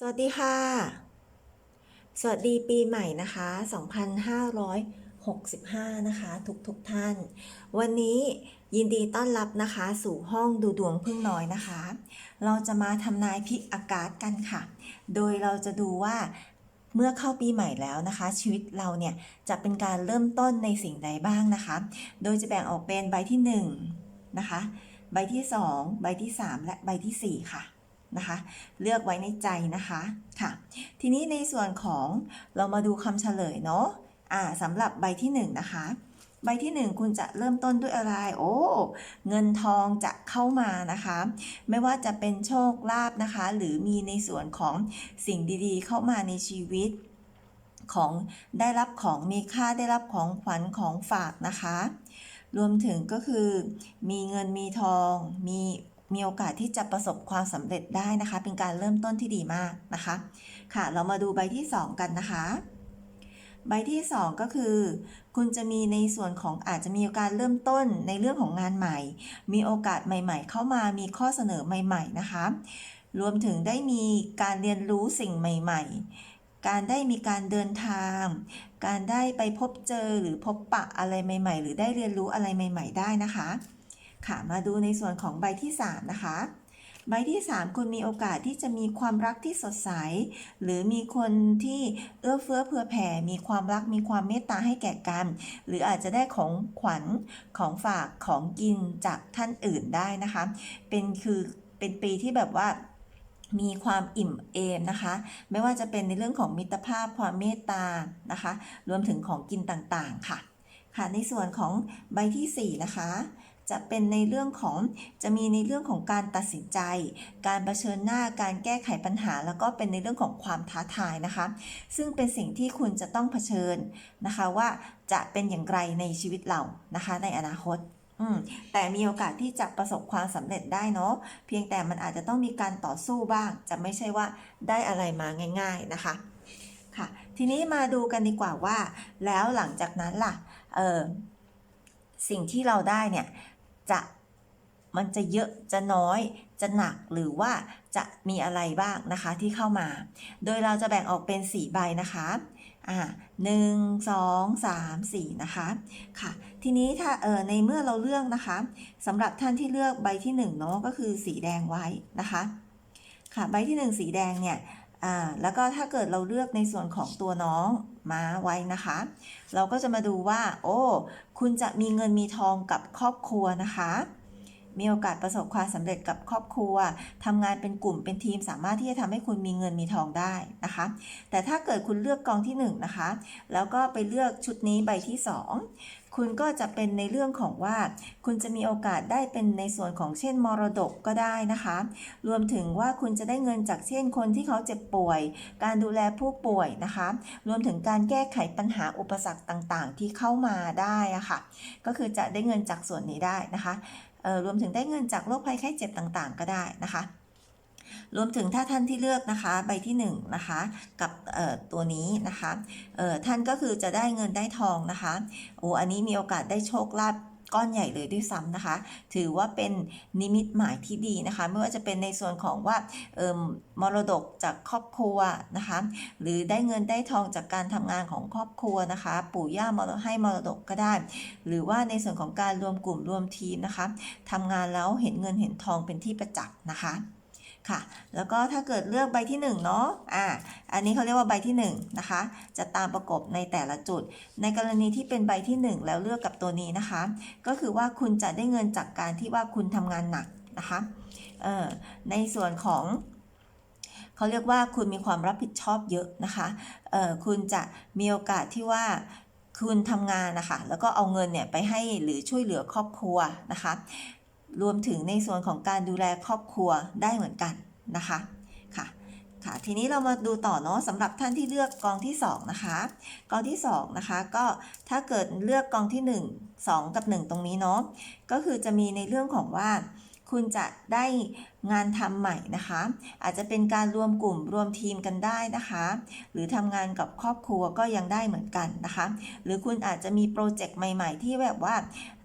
สวัสดีค่ะ สวัสดีปีใหม่นะคะ 2565 นะคะ ทุกทุกท่าน วันนี้ยินดีต้อนรับนะคะ สู่ห้องดูดวงพึ่งน้อยนะคะ เราจะมาทำนายพิกอากาศกันค่ะ โดยเราจะดูว่าเมื่อเข้าปีใหม่แล้วนะคะ ชีวิตเราเนี่ยจะเป็นการเริ่มต้นในสิ่งใดบ้างนะคะ โดยจะแบ่งออกเป็นใบที่ 1 นะคะ ใบที่ 2 ใบที่ 3 และใบทีสี่4 ค่ะ นะคะ เลือกไว้ในใจนะคะค่ะ ทีนี้ในส่วนของเรามาดูคำเฉลยเนาะอ่าสำหรับใบที่1นงนะคะใบที่ 1 คุณจะเริ่มต้นด้วยอะไร โอ้ เงินทองจะเข้ามานะคะ ไม่ว่าจะเป็นโชคลาภนะคะ หรือมีในส่วนของสิ่งดีๆ เข้ามาในชีวิต ของได้รับของมีค่าได้รับของขวัญของฝากนะคะ รวมถึงก็คือ มีเงินมีทอง มี มีโอกาสที่จะประสบความสำเร็จได้นะคะ เป็นการเริ่มต้นที่ดีมากนะคะ ค่ะ เรามาดูใบที่ 2 กันนะคะ ใบที่ 2 ก็คือ คุณจะมีในส่วนของอาจจะมีกาสเริ่มต้นในเรื่องของงานใหม่ มีโอกาสใหม่ ๆ เข้ามามีข้อเสนอใหม่ ๆ นะคะ รวมถึงได้มีการเรียนรู้สิ่งใหม่ ๆการได้มีการเดินทาง การได้ไปพบเจอหรือพบปะอะไรใหม่ ๆ หรือได้เรียนรู้อะไรใหม่ ๆ ได้นะคะ ค่ะมาดูในส่วนของใบที่ 3 นะคะใบที่ 3 คุณมีโอกาสที่จะมีความรักที่สดใส หรือมีคนที่เอื้อเฟื้อเผื่อแผ่ มีความรักมีความเมตตาให้แก่กัน หรืออาจจะได้ของขวัญของฝากของกินจากท่านอื่นได้นะคะ เป็นคือเป็นปีที่แบบว่ามีความอิ่มเอมนะคะ ไม่ว่าจะเป็นในเรื่องของมิตรภาพความเมตตานะคะ รวมถึงของกินต่างๆค่ะ ค่ะในส่วนของใบทีสี่4 นะคะ จะเป็นในเรื่องของจะมีในเรื่องของการตัดสินใจ การเผชิญหน้าการแก้ไขปัญหา แล้วก็เป็นในเรื่องของความท้าทายนะคะ ซึ่งเป็นสิ่งที่คุณจะต้องเผชิญนะคะว่าจะเป็นอย่างไรในชีวิตเรานะคะ ในอนาคตอืมแต่มีโอกาสที่จะประสบความสำเร็จได้เนาะเพียงแต่มันอาจจะต้องมีการต่อสู้บ้าง จะไม่ใช่ว่าได้อะไรมาง่าย ๆนะคะค่ะ ทีนี้มาดูกันดีกว่าว่า แล้วหลังจากนั้นล่ะเออสิ่งที่เราได้เนี่ย จะมันจะเยอะจะน้อย จะหนักหรือว่าจะมีอะไรบ้างนะคะที่เข้ามา โดยเราจะแบ่งออกเป็น 4 ใบนะคะอ่าหนึ่งสองสามสี่นะคะค่ะ ทีนี้ถ้าเออในเมื่อเราเลือกนะคะสำหรับท่านที่เลือกใบที่1เนาะก็คือสีแดงไว้นะคะ ค่ะใบที่ 1 สีแดงเนี่ย อ่าแล้วก็ถ้าเกิดเราเลือกในส่วนของตัวน้องม้าไว้นะคะ เราก็จะมาดูว่า โอ้ คุณจะมีเงินมีทองกับครอบครัวนะคะ มีโอกาสประสบความสำเร็จกับครอบครัวทำงานเป็นกลุ่มเป็นทีม สามารถที่จะทำให้คุณมีเงินมีทองได้นะคะ แต่ถ้าเกิดคุณเลือกกองที่1นงนะคะ แล้วก็ไปเลือกชุดนี้ใบที่ 2 คุณก็จะเป็นในเรื่องของว่า คุณจะมีโอกาสได้เป็นในส่วนของเช่นมรดกก็ได้นะคะ รวมถึงว่าคุณจะได้เงินจากเช่นคนที่เขาเจ็บป่วย การดูแลผู้ป่วยนะคะ รวมถึงการแก้ไขปัญหาอุปสรรคต่างๆ ที่เข้ามาได้อะค่ะ ก็คือจะได้เงินจากส่วนนี้ได้นะคะรวมถึงได้เงินจากโรคภัยไข้เจ็บต่างๆ ก็ได้นะคะ รวมถึงถ้าท่านที่เลือกนะคะใบที่1นงนะคะกับตัวนี้นะคะท่านก็คือจะได้เงินได้ทองนะคะโอ้อันนี้มีโอกาสได้โชคลาภก้อนใหญ่เลยด้วยซ้ำนะคะ ถือว่าเป็นนิมิตหมายที่ดีนะคะ ไม่ว่าจะเป็นในส่วนของว่าเอ่อมรดกจากครอบครัวนะคะ หรือได้เงินได้ทองจากการทำงานของครอบครัวนะคะ ปู่ย่ามรให้มรดกก็ได้ หรือว่าในส่วนของการรวมกลุ่มรวมทีมนะคะทำงานแล้วเห็นเงินเห็นทองเป็นที่ประจักษ์นะคะ ค่ะ แล้วก็ถ้าเกิดเลือกใบที่1เนาะอ่าอันนี้เขาเรียกว่าใบที่1นะคะ จะตามประกบในแต่ละจุด ในกรณีที่เป็นใบที่ 1 แล้วเลือกกับตัวนี้นะคะ ก็คือว่าคุณจะได้เงินจากการที่ว่าคุณทำงานหนักนะคะเอ่อในส่วนของเขาเรียกว่าคุณมีความรับผิดชอบเยอะนะคะเอ่อคุณจะมีโอกาสที่ว่าคุณทำงานนะคะ แล้วก็เอาเงินเนี่ยไปให้หรือช่วยเหลือครอบครัวนะคะ รวมถึงในส่วนของการดูแลครอบครัวได้เหมือนกันนะคะค่ะค่ะทีนี้เรามาดูต่อเนาะสำหรับท่านที่เลือกกองที่2นะคะกองที่2นะคะก็ถ้าเกิดเลือกกองที่ 1 2 กับ 1 ตรงนี้เนาะก็คือจะมีในเรื่องของว่า คุณจะได้งานทำใหม่นะคะ อาจจะเป็นการรวมกลุ่มรวมทีมกันได้นะคะ หรือทำงานกับครอบครัวก็ยังได้เหมือนกันนะคะ หรือคุณอาจจะมีโปรเจกต์ใหม่ ๆ ที่แบบว่า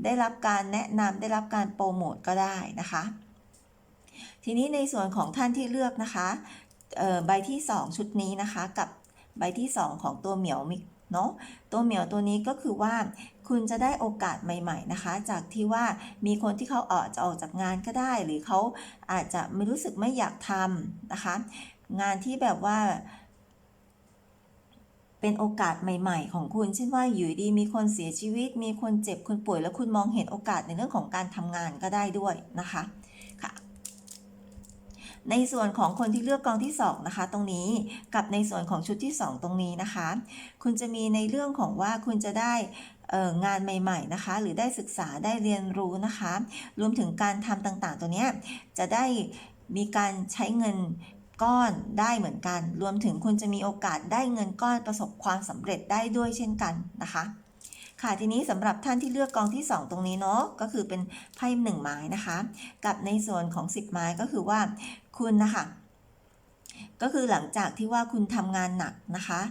ได้รับการแนะนำได้รับการโปรโมทก็ได้นะคะ ทีนี้ในส่วนของท่านที่เลือกนะคะใบที่ 2 ชุดนี้นะคะกับใบที่ 2 ของตัวเหมียวมิก เนาะตัวเหมียวตัวนี้ก็คือว่าคุณจะได้โอกาสใหม่ ๆนะคะ จากที่ว่ามีคนที่เขาออกจะออกจากงานก็ได้ หรือเขาอาจจะไม่รู้สึกไม่อยากทำนะคะ งานที่แบบว่าเป็นโอกาสใหม่ ๆ ของคุณ เช่นว่าอยู่ดีมีคนเสียชีวิต มีคนเจ็บคนป่วย แล้วคุณมองเห็นโอกาสในเรื่องของการทำงานก็ได้ด้วยนะคะ ในส่วนของคนที่เลือกกองที่2นะคะตรงนี้กับในส่วนของชุดที่ 2 ตรงนี้นะคะ คุณจะมีในเรื่องของว่าคุณจะได้งานใหม่ ๆ นะคะ หรือได้ศึกษาได้เรียนรู้นะคะ รวมถึงการทำต่างๆ ตัวเนี้ยจะได้มีการใช้เงินก้อนได้เหมือนกัน รวมถึงคุณจะมีโอกาสได้เงินก้อนประสบความสำเร็จได้ด้วยเช่นกันนะคะ ค่ะทีนี้สำหรับท่านที่เลือกกองที่ 2 ตรงนี้เนาะก็คือเป็นไพ่หนึ่งไม้นะคะ กับในส่วนของ 10 ไม้ก็คือว่าคุณนะคะก็คือหลังจากที่ว่าคุณทำงานหนักนะคะ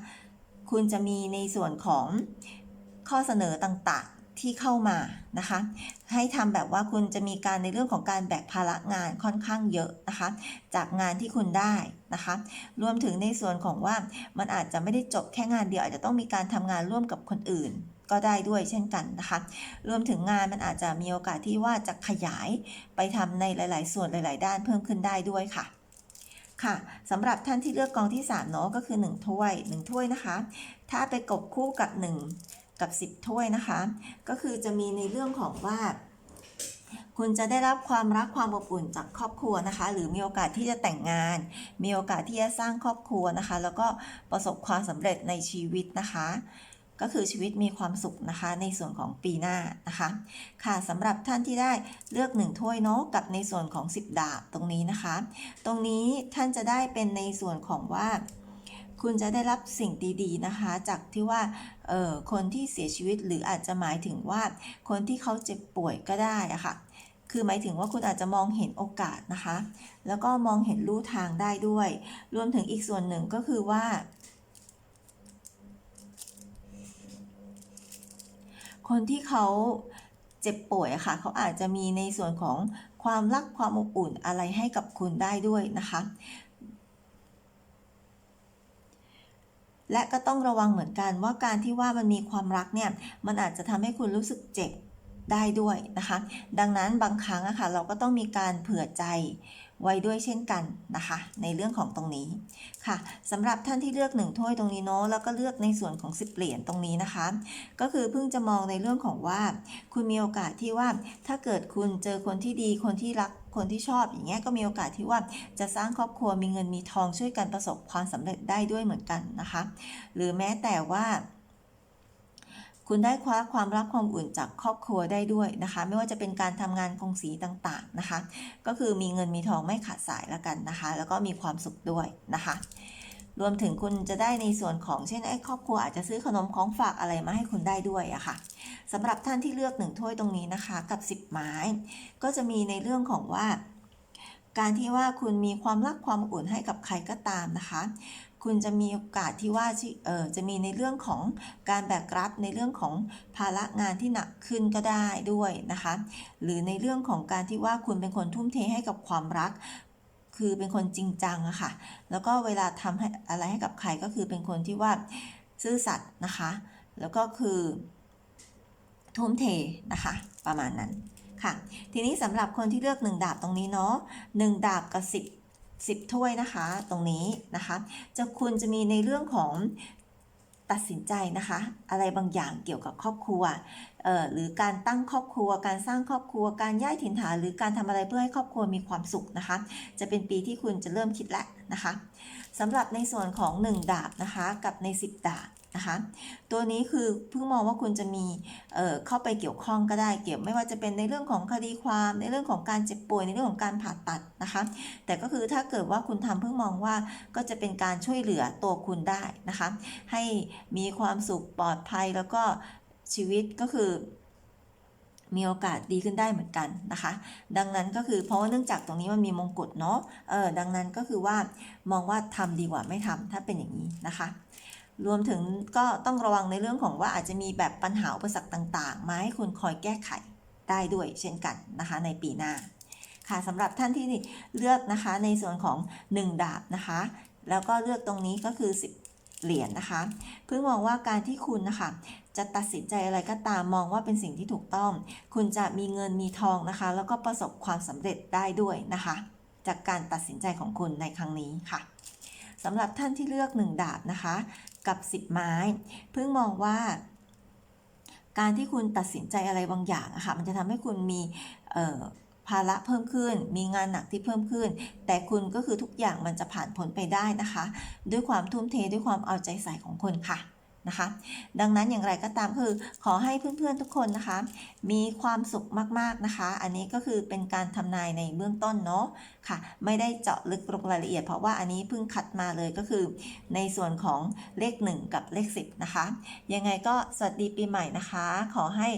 คุณจะมีในส่วนของข้อเสนอต่างๆที่เข้ามานะคะ ให้ทำแบบว่าคุณจะมีการในเรื่องของการแบกภาระงานค่อนข้างเยอะนะคะ จากงานที่คุณได้นะคะ รวมถึงในส่วนของว่ามันอาจจะไม่ได้จบแค่งานเดียวอาจจะต้องมีการทำงานร่วมกับคนอื่น ก็ได้ด้วยเช่นกันนะคะ รวมถึงงานมันอาจจะมีโอกาสที่ว่าจะขยายไปทำในหลาย ๆ ส่วนหลาย ๆ ด้านเพิ่มขึ้นได้ด้วยค่ะค่ะสำหรับท่านที่เลือกกองที่3เนาะก็คือ 1 ถ้วย 1 ถ้วยนะคะ ถ้าไปกบคู่กับ 1 กับ 10 ถ้วยนะคะ ก็คือจะมีในเรื่องของว่า คุณจะได้รับความรักความอบอุ่นจากครอบครัวนะคะ หรือมีโอกาสที่จะแต่งงาน มีโอกาสที่จะสร้างครอบครัวนะคะ แล้วก็ประสบความสำเร็จในชีวิตนะคะ ก็คือชีวิตมีความสุขนะคะในส่วนของปีหน้านะคะ ค่ะสำหรับท่านที่ได้เลือก 1 ถ้วยเนาะกับในส่วนของ 10 ดาบตรงนี้นะคะ ตรงนี้ท่านจะได้เป็นในส่วนของว่าคุณจะได้รับสิ่งดีๆนะคะ จากที่ว่าเออคนที่เสียชีวิตหรืออาจจะหมายถึงว่า คนที่เขาเจ็บป่วยก็ได้ะค่ะ คือหมายถึงว่าคุณอาจจะมองเห็นโอกาสนะคะ แล้วก็มองเห็นลู่ทางได้ด้วย รวมถึงอีกส่วนหนึ่งก็คือว่า คนที่เขาเจ็บป่วยอะค่ะ เขาอาจจะมีในส่วนของความรักความอบอุ่นอะไรให้กับคุณได้ด้วยนะคะ และก็ต้องระวังเหมือนกันว่าการที่ว่ามันมีความรักเนี่ย มันอาจจะทำให้คุณรู้สึกเจ็บได้ด้วยนะคะ ดังนั้นบางครั้งอะค่ะเราก็ต้องมีการเผื่อใจ ไว้ด้วยเช่นกันนะคะ ในเรื่องของตรงนี้ค่ะสำหรับท่านที่เลือกหนึ่งถ้วยตรงนี้เนาะแล้วก็เลือกในส่วนของ 10 เหรียญตรงนี้นะคะ ก็คือเพิ่งจะมองในเรื่องของว่า คุณมีโอกาสที่ว่าถ้าเกิดคุณเจอคนที่ดีคนที่รักคนที่ชอบอย่างเงี้ยก็มีโอกาสที่ว่าจะสร้างครอบครัวมีเงินมีทองช่วยกันประสบความสำเร็จได้ด้วยเหมือนกันนะคะ หรือแม้แต่ว่า คุณได้คว้าความรักความอุ่นจากครอบครัวได้ด้วยนะคะ ไม่ว่าจะเป็นการทำงานกงสีต่างๆนะคะ ก็คือมีเงินมีทองไม่ขาดสายแล้วกันนะคะ แล้วก็มีความสุขด้วยนะคะรวมถึงคุณจะได้ในส่วนของเช่นไอ้ครอบครัวอาจจะซื้อขนมของฝากอะไรมาให้คุณได้ด้วยอะค่ะสำหรับท่านที่เลือกหนึ่งถ้วยตรงนี้นะคะ กับ 10 ไม้ ก็จะมีในเรื่องของว่า การที่ว่าคุณมีความรักความอบอุ่นให้กับใครก็ตามนะคะ คุณจะมีโอกาสที่ว่าเออจะมีในเรื่องของการแบกรับในเรื่องของภาระงานที่หนักขึ้นก็ได้ด้วยนะคะ หรือในเรื่องของการที่ว่าคุณเป็นคนทุ่มเทให้กับความรัก คือเป็นคนจริงจังอะค่ะ แล้วก็เวลาทำให้อะไรให้กับใครก็คือเป็นคนที่ว่าซื่อสัตย์นะคะ แล้วก็คือทุ่มเทนะคะ ประมาณนั้นค่ะ ทีนี้สำหรับคนที่เลือก 1 ดาบตรงนี้เนาะ1ดาบกับ10 10 ถ้วยนะคะ ตรงนี้นะคะจะคุณจะมีในเรื่องของตัดสินใจนะคะ อะไรบางอย่างเกี่ยวกับครอบครัวหรือการตั้งครอบครัว การสร้างครอบครัว การย้ายถิ่นฐานหรือการทำอะไรเพื่อให้ครอบครัวมีความสุขนะคะ จะเป็นปีที่คุณจะเริ่มคิดแล้วนะคะสำหรับในส่วนของ 1 ดาบนะคะ กับใน 10 ดาบ นะคะตัวนี้คือเพิ่งมองว่าคุณจะมีเเข้าไปเกี่ยวข้องก็ได้เกี่ยวไม่ว่าจะเป็นในเรื่องของคดีความในเรื่องของการเจ็บป่วยในเรื่องของการผ่าตัดนะคะแต่ก็คือถ้าเกิดว่าคุณทำเพิ่งมองว่าก็จะเป็นการช่วยเหลือตัวคุณได้นะคะให้มีความสุขปลอดภัยแล้วก็ชีวิตก็คือมีโอกาสดีขึ้นได้เหมือนกันนะคะ ดังนั้นก็คือเพราะว่าเนื่องจากตรงนี้มันมีมงกุฎเนาะเออดังนั้นก็คือว่ามองว่าทำดีกว่าไม่ทำถ้าเป็นอย่างนี้นะคะ รวมถึงก็ต้องระวังในเรื่องของว่าอาจจะมีแบบปัญหาอุปสรรคต่าง ๆ มาให้คุณคอยแก้ไขได้ด้วยเช่นกันนะคะในปีหน้าค่ะสำหรับท่านที่เลือกนะคะในส่วนของ 1 ดาบนะคะ แล้วก็เลือกตรงนี้ก็คือ 10 เหรียญนะคะ เพิ่งมองว่าการที่คุณนะคะจะตัดสินใจอะไรก็ตามมองว่าเป็นสิ่งที่ถูกต้อง คุณจะมีเงินมีทองนะคะ แล้วก็ประสบความสำเร็จได้ด้วยนะคะ จากการตัดสินใจของคุณในครั้งนี้ค่ะสำหรับท่านที่เลือก 1 ดาบนะคะ กับ 10 ไม้ เพิ่งมองว่า การที่คุณตัดสินใจอะไรบางอย่างะค่ะมันจะทำให้คุณมีภาระเพิ่มขึ้น มีงานหนักที่เพิ่มขึ้น แต่คุณก็คือทุกอย่างมันจะผ่านพ้นไปได้นะคะ ด้วยความทุ่มเทด้วยความเอาใจใส่ของคนค่ะ นะคะ ดังนั้นอย่างไรก็ตามคือขอให้เพื่อนๆทุกคนนะคะ มีความสุขมากๆนะคะ อันนี้ก็คือเป็นการทำนายในเบื้องต้นเนาะค่ะ ไม่ได้เจาะลึกลงรายละเอียด เพราะว่าอันนี้เพิ่งคัดมาเลยก็คือ ในส่วนของเลข 1 กับเลข 10 นะคะ ยังไงก็สวัสดีปีใหม่นะคะ ขอให้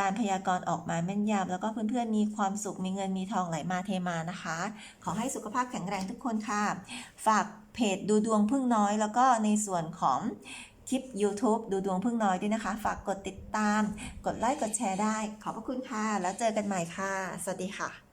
การพยากรณ์ออกมาแม่นยำแล้วก็เพื่อนๆมีความสุขมีเงินมีทองไหลมาเทมานะคะ ขอให้สุขภาพแข็งแรงทุกคนค่ะ ฝากเพจดูดวงพึ่งน้อย แล้วก็ในส่วนของ คลิป YouTube ดูดวงพึ่งน้อยด้วยนะคะ ฝากกดติดตาม กดไลค์ กดแชร์ได้ ขอบพระคุณค่ะ แล้วเจอกันใหม่ค่ะ สวัสดีค่ะ